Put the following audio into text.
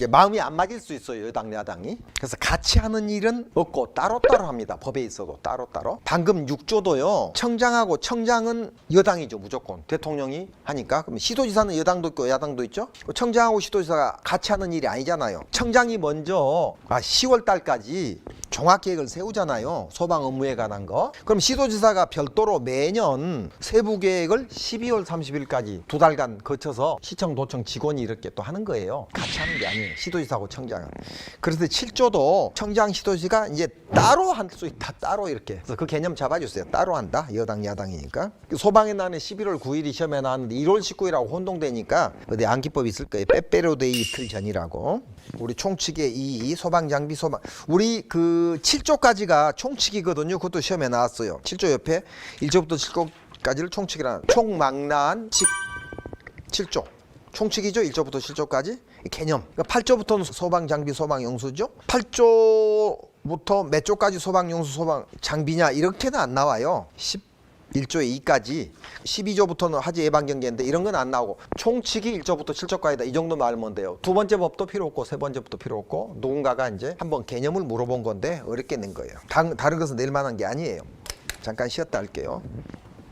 이제 마음이 안 맞을 수 있어요 여당 야당이. 그래서 같이 하는 일은 없고 따로따로 합니다. 법에 있어도 따로따로. 방금 6조도요. 청장하고 청장은 여당이죠 무조건. 대통령이 하니까. 그럼 시도지사는 여당도 있고 야당도 있죠? 그 청장하고 시도지사가 같이 하는 일이 아니잖아요. 청장이 먼저 아 10월 달까지 종합계획을 세우잖아요. 소방 업무에 관한 거. 그럼 시도지사가 별도로 매년 세부 계획을 12월 30일까지 두 달간 거쳐서 시청 도청 직원이 이렇게 또 하는 거예요. 같이 하는 게 아니에요 시도지사하고 청장은. 그래서 7조도 청장 시도지가 이제 따로 할 수 있다 따로 이렇게. 그래서 그 개념 잡아주세요. 따로 한다. 여당 야당이니까. 소방의 날은 11월 9일이 시험에 나왔는데 1월 19일하고 혼동되니까 어디 암기법 있을 거예요. 빼빼로데이 이틀 전이라고. 우리 총칙의 이 소방장비 소방. 우리 그 7조까지가 총칙이거든요. 그것도 시험에 나왔어요. 7조 옆에 1조부터 7조까지를 총칙이라는 총망라한 칙 7조 총칙이죠? 1조부터 7조까지? 개념. 그러니까 8조부터는 소방 장비 소방 용수죠? 8조부터 몇 조까지 소방 용수 소방 장비냐? 이렇게는 안 나와요. 11조에 2까지. 12조부터는 화재 예방 경계인데 이런 건 안 나오고 총칙이 1조부터 7조까지다. 이 정도만 알면 돼요? 두 번째 법도 필요 없고 세 번째부터 필요 없고 누군가가 이제 한번 개념을 물어본 건데 어렵게 낸 거예요. 다, 다른 것은 낼 만한 게 아니에요. 잠깐 쉬었다 할게요